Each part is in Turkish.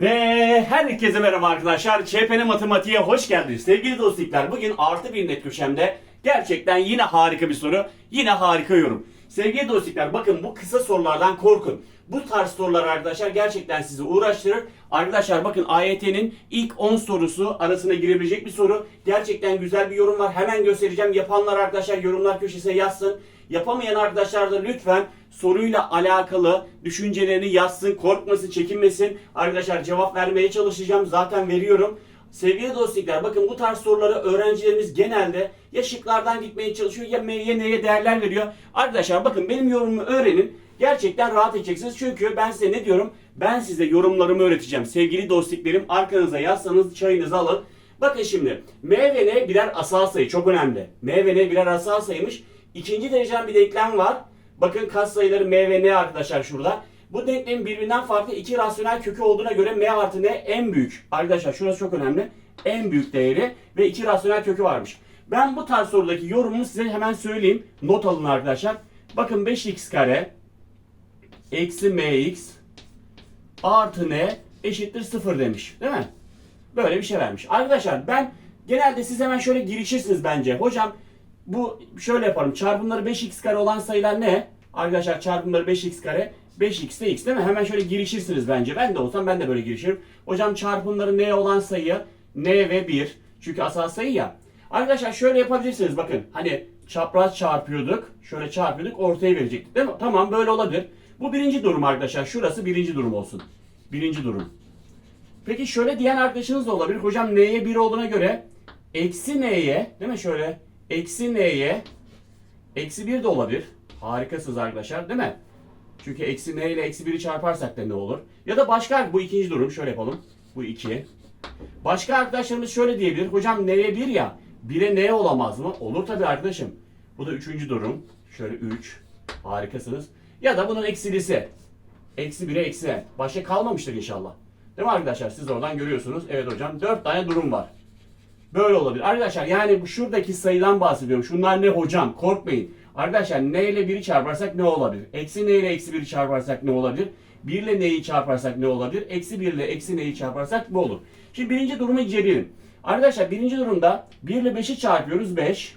Ve herkese merhaba arkadaşlar. ÇPN Matematiğe hoş geldiniz. Sevgili dostluklar bugün artı bir net köşemde gerçekten yine harika bir soru. Yine harika yorum. Sevgili dostluklar bakın bu kısa sorulardan korkun. Bu tarz sorular arkadaşlar gerçekten sizi uğraştırır. Arkadaşlar bakın AYT'nin ilk 10 sorusu arasına girebilecek bir soru. Gerçekten güzel bir yorum var. Hemen göstereceğim. Yapanlar arkadaşlar yorumlar köşesine yazsın. Yapamayan arkadaşlar da lütfen soruyla alakalı düşüncelerini yazsın, korkmasın, çekinmesin. Arkadaşlar cevap vermeye çalışacağım. Zaten veriyorum. Sevgili dostluklar bakın bu tarz soruları öğrencilerimiz genelde ya şıklardan gitmeye çalışıyor ya M'ye neye değerler veriyor. Arkadaşlar bakın benim yorumumu öğrenin. Gerçekten rahat edeceksiniz. Çünkü ben size ne diyorum? Ben size yorumlarımı öğreteceğim. Sevgili dostluklarım arkanıza yazsanız çayınızı alın. Bakın şimdi M ve N birer asal sayı çok önemli. M ve N birer asal sayıymış. İkinci dereceden bir denklem var. Bakın kas sayıları M ve N arkadaşlar şurada. Bu denklemin birbirinden farklı iki rasyonel kökü olduğuna göre M artı N en büyük. Arkadaşlar şurası çok önemli. En büyük değeri ve iki rasyonel kökü varmış. Ben bu tarz sorudaki yorumumu size hemen söyleyeyim. Not alın arkadaşlar. Bakın 5x kare eksi mx artı n eşittir 0 demiş. Değil mi? Böyle bir şey vermiş. Arkadaşlar ben genelde siz hemen şöyle girişirsiniz bence. Hocam bu şöyle yaparım. Çarpımları 5x kare olan sayılar ne? Arkadaşlar çarpımları 5x kare 5x de x değil mi? Hemen şöyle girişirsiniz bence. Ben de olsam ben de böyle girişirim. Hocam çarpımları n olan sayı n ve 1. Çünkü asal sayı ya. Arkadaşlar şöyle yapabilirsiniz bakın. Hani çapraz çarpıyorduk. Şöyle çarpıyorduk ortaya verecektik değil mi? Tamam böyle olabilir. Bu birinci durum arkadaşlar. Şurası birinci durum olsun. Birinci durum. Peki şöyle diyen arkadaşınız da olabilir. Hocam n'ye 1 olduğuna göre eksi n'ye değil mi şöyle eksi n'ye eksi 1 de olabilir. Harikasınız arkadaşlar değil mi? Çünkü eksi n ile eksi 1'i çarparsak da ne olur? Ya da başka bu ikinci durum şöyle yapalım. Bu 2. Başka arkadaşlarımız şöyle diyebilir. Hocam n'ye 1 ya 1'e n olamaz mı? Olur tabii arkadaşım. Bu da üçüncü durum. Şöyle 3. Harikasınız. Ya da bunun eksilisi. Eksi 1'e eksi n. Başka kalmamıştır inşallah. Değil mi arkadaşlar? Siz oradan görüyorsunuz. Evet hocam 4 tane durum var. Böyle olabilir. Arkadaşlar yani şuradaki sayıdan bahsediyorum. Şunlar ne hocam? Korkmayın. Arkadaşlar n ile 1'i çarparsak ne olabilir? Eksi n ile eksi 1'i çarparsak ne olabilir? 1 ile n'yi çarparsak ne olabilir? Eksi 1 ile eksi n'yi çarparsak bu olur. Şimdi birinci durumu inceleyelim. Arkadaşlar birinci durumda 1 ile 5'i çarpıyoruz 5.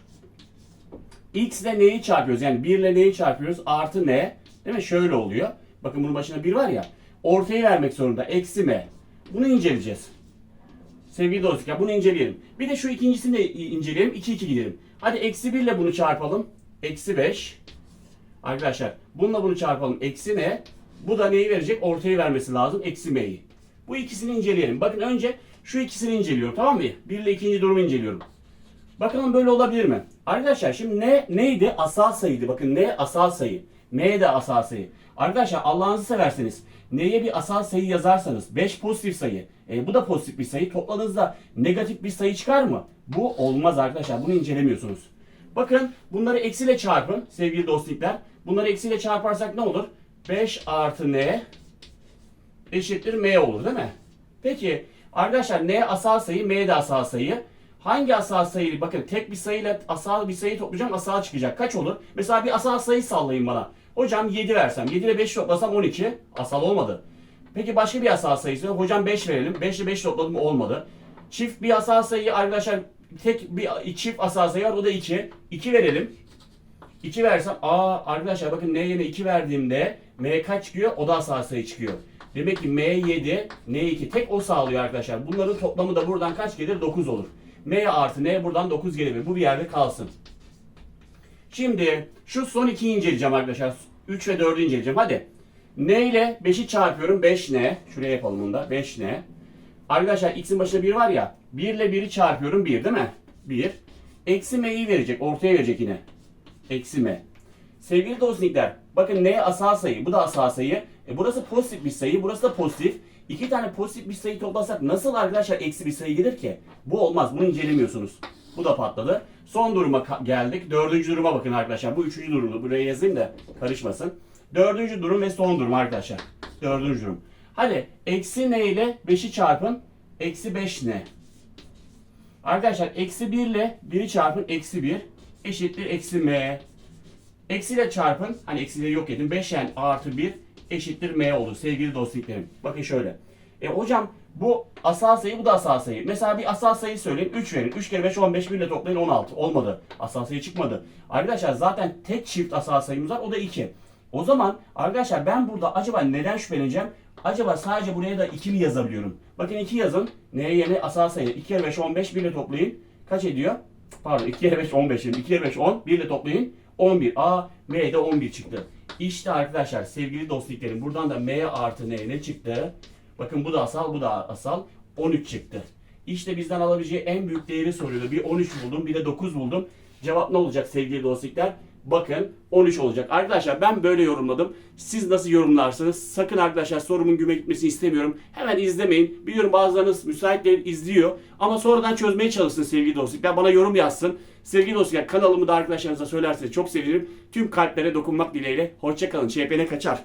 X ile n'yi çarpıyoruz. Yani 1 ile n'yi çarpıyoruz. Artı n. Değil mi? Şöyle oluyor. Bakın bunun başına 1 var ya. Ortayı vermek zorunda. Eksi m. Bunu inceleyeceğiz. Sevgili dostlar bunu inceleyelim. Bir de şu ikincisini de inceleyelim. 2 2 gidelim. Hadi eksi 1 ile bunu çarpalım. Eksi 5. Arkadaşlar bununla bunu çarpalım. Eksi ne? Bu da neyi verecek? Ortayı vermesi lazım. Eksi m'yi. Bu ikisini inceleyelim. Bakın önce şu ikisini inceliyorum. Tamam mı? 1 ile ikinci durumu inceliyorum. Bakalım böyle olabilir mi? Arkadaşlar şimdi ne neydi? Asal sayıydı. Bakın ne asal sayı. M de asal sayı. Arkadaşlar Allah'ınızı severseniz neye bir asal sayı yazarsanız 5 pozitif sayı. E, bu da pozitif bir sayı. Topladığınızda negatif bir sayı çıkar mı? Bu olmaz arkadaşlar. Bunu incelemiyorsunuz. Bakın bunları eksiyle çarpın sevgili dostluklar. Bunları eksiyle çarparsak ne olur? 5 artı n eşittir m olur değil mi? Peki arkadaşlar n asal sayı m de asal sayı. Hangi asal sayı? Bakın tek bir sayıyla asal bir sayı toplayacağım asal çıkacak. Kaç olur? Mesela bir asal sayı sallayın bana. Hocam 7 versem. 7 ile 5 toplasam 12. Asal olmadı. Peki başka bir asal sayısı. Hocam 5 verelim. 5 ile 5 topladım olmadı. Çift bir asal sayı arkadaşlar tek bir çift asal sayı var o da 2. 2 verelim. 2 versem aa arkadaşlar bakın n yerine 2 verdiğimde m kaç çıkıyor? O da asal sayı çıkıyor. Demek ki m 7, n 2 tek o sağlıyor arkadaşlar. Bunların toplamı da buradan kaç gelir? 9 olur. m artı n buradan 9 gelir. Bu bir yerde kalsın. Şimdi şu son 2'yi inceleyeceğim arkadaşlar. 3 ve 4'ü inceleyeceğim. Hadi. n ile 5'i çarpıyorum. 5n. Şuraya yapalım bunu da. 5n. Arkadaşlar x'in başında 1 var ya. 1 ile 1'i çarpıyorum 1 değil mi? 1. Eksi m'yi verecek. Ortaya verecek yine. Eksi m. Sevgili dostlar bakın n asal sayı. Bu da asal sayı. E burası pozitif bir sayı. Burası da pozitif. İki tane pozitif bir sayı toplasak nasıl arkadaşlar eksi bir sayı gelir ki? Bu olmaz. Bunu incelemiyorsunuz. Bu da patladı. Son duruma geldik. Dördüncü duruma bakın arkadaşlar. Bu üçüncü durumdu. Buraya yazayım da karışmasın. Dördüncü durum ve son durum arkadaşlar. Dördüncü durum. Hadi eksi n ile 5'i çarpın. Eksi 5 ne? Arkadaşlar eksi 1 ile 1'i çarpın. Eksi 1 eşittir eksi m. Eksiyle çarpın. Hani eksiyle yok edin. 5 yani artı 1 eşittir m olur sevgili dostluklarım. Bakın şöyle. E hocam bu asal sayı bu da asal sayı. Mesela bir asal sayı söyleyin 3 verin. 3 kere 5 15 1 ile toplayın 16. Olmadı. Asal sayı çıkmadı. Arkadaşlar zaten tek çift asal sayımız var o da 2. O zaman arkadaşlar ben burada acaba neden şüpheleneceğim? Acaba sadece buraya da 2 mi yazabiliyorum? Bakın 2 yazın. Neye yerine asal sayı. 2 kere 5 15 1 ile toplayın. Kaç ediyor? Pardon 2 kere 5 15 dedim. 2 kere 5 10. 1 ile toplayın. 11. A, M'de 11 çıktı. İşte arkadaşlar sevgili dostluklarım buradan da M artı N ne çıktı? Bakın bu da asal bu da asal. 13 çıktı. İşte bizden alabileceği en büyük değeri soruyordu. Bir 13 buldum bir de 9 buldum. Cevap ne olacak sevgili dostluklar? Bakın 13 olacak. Arkadaşlar ben böyle yorumladım. Siz nasıl yorumlarsınız? Sakın arkadaşlar sorumun güme gitmesini istemiyorum. Hemen izlemeyin. Biliyorum bazılarınız müsait değil izliyor. Ama sonradan çözmeye çalışsın sevgili dostluklar. Bana yorum yazsın. Sevgili dostluklar kanalımı da arkadaşlarınıza söylerseniz çok sevinirim. Tüm kalplere dokunmak dileğiyle. Hoşçakalın. ÇPN kaçar.